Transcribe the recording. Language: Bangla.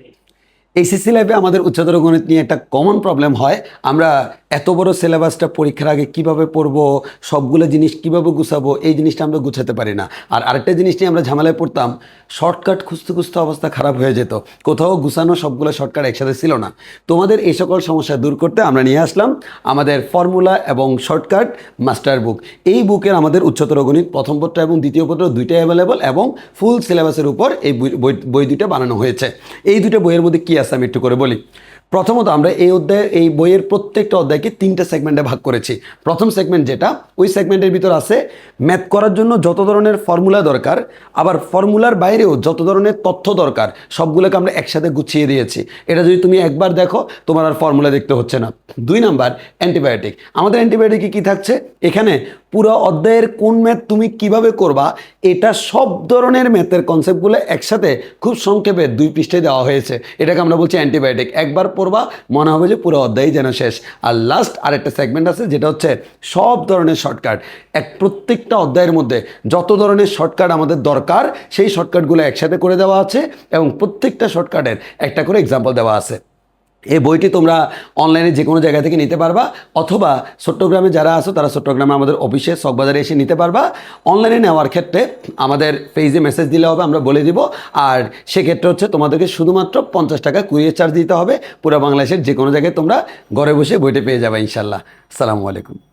faithful এইচএসসি লাইফে আমাদের উচ্চতর গণিত নিয়ে একটা কমন প্রবলেম হয়। আমরা এত বড় সিলেবাসটা পরীক্ষার আগে কীভাবে পড়ব, সবগুলো জিনিস কীভাবে গুছাবো, এই জিনিসটা আমরা গুছাতে পারি না। আর আরেকটা জিনিস নিয়ে আমরা ঝামেলায় পড়তাম শর্টকাট খুঁজতে খুঁজতে অবস্থা খারাপ হয়ে যেত। কোথাও গুছানো সবগুলো শর্টকাট একসাথে ছিল না। তোমাদের এই সকল সমস্যা দূর করতে আমরা নিয়ে আসলাম আমাদের ফর্মুলা এবং শর্টকাট মাস্টার বুক এই বুকের আমাদের উচ্চতর গণিত প্রথম পত্র এবং দ্বিতীয় পত্র দুইটাই অ্যাভেলেবল এবং ফুল সিলেবাসের উপর এই বই- বই বই দুইটা বানানো হয়েছে। এই দুটো বইয়ের মধ্যে কী আছে আমি একটু করে বলি। প্রথমত আমরা এই অধ্যায়ের এই বইয়ের প্রত্যেকটা অধ্যায়কে তিনটা সেগমেন্টে ভাগ করেছি। প্রথম সেগমেন্ট যেটা, ওই সেগমেন্টের ভিতর আছে ম্যাথ করার জন্য যত ধরনের ফর্মুলা দরকার, আবার ফর্মুলার বাইরেও যত ধরনের তথ্য দরকার, সবগুলোকে আমরা একসাথে গুছিয়ে দিয়েছি। এটা যদি তুমি একবার দেখো, তোমার আর ফর্মুলা দেখতে হচ্ছে না। দুই নাম্বার অ্যান্টিবায়োটিক আমাদের অ্যান্টিবায়োটিকে কী থাকছে? এখানে পুরো অধ্যায়ের কোন ম্যাথ তুমি কীভাবে করবা, এটা সব ধরনের ম্যাথের কনসেপ্টগুলো একসাথে খুব সংক্ষেপে দুই পৃষ্ঠে দেওয়া হয়েছে। এটাকে আমরা বলছি অ্যান্টিবায়োটিক একবার পড়বা, মনে হবে যে পুরো অধ্যায় যেন শেষ। আর লাস্ট আরেকটা সেগমেন্ট আছে, যেটা হচ্ছে সব ধরনের শর্টকাট এক প্রত্যেকটা অধ্যায়ের মধ্যে যত ধরনের শর্টকাট আমাদের দরকার, সেই শর্টকাটগুলো একসাথে করে দেওয়া আছে এবং প্রত্যেকটা শর্টকাটের একটা করে এক্সাম্পল দেওয়া আছে। এই বইটি তোমরা অনলাইনে যে কোনো জায়গা থেকে নিতে পারবা, অথবা চট্টগ্রামে যারা আসো তারা চট্টগ্রামে আমাদের অফিসে চকবাজারে এসে নিতে পারবা। অনলাইনে নেওয়ার ক্ষেত্রে আমাদের পেজে মেসেজ দিলে হবে, আমরা বলে দিব। আর সেক্ষেত্রে হচ্ছে তোমাদেরকে শুধুমাত্র পঞ্চাশ টাকা কুরিয়ার চার্জ দিতে হবে। পুরো বাংলাদেশের যে কোনো জায়গায় তোমরা ঘরে বসে বইটি পেয়ে যাবে ইনশাল্লাহ আসসালামু আলাইকুম।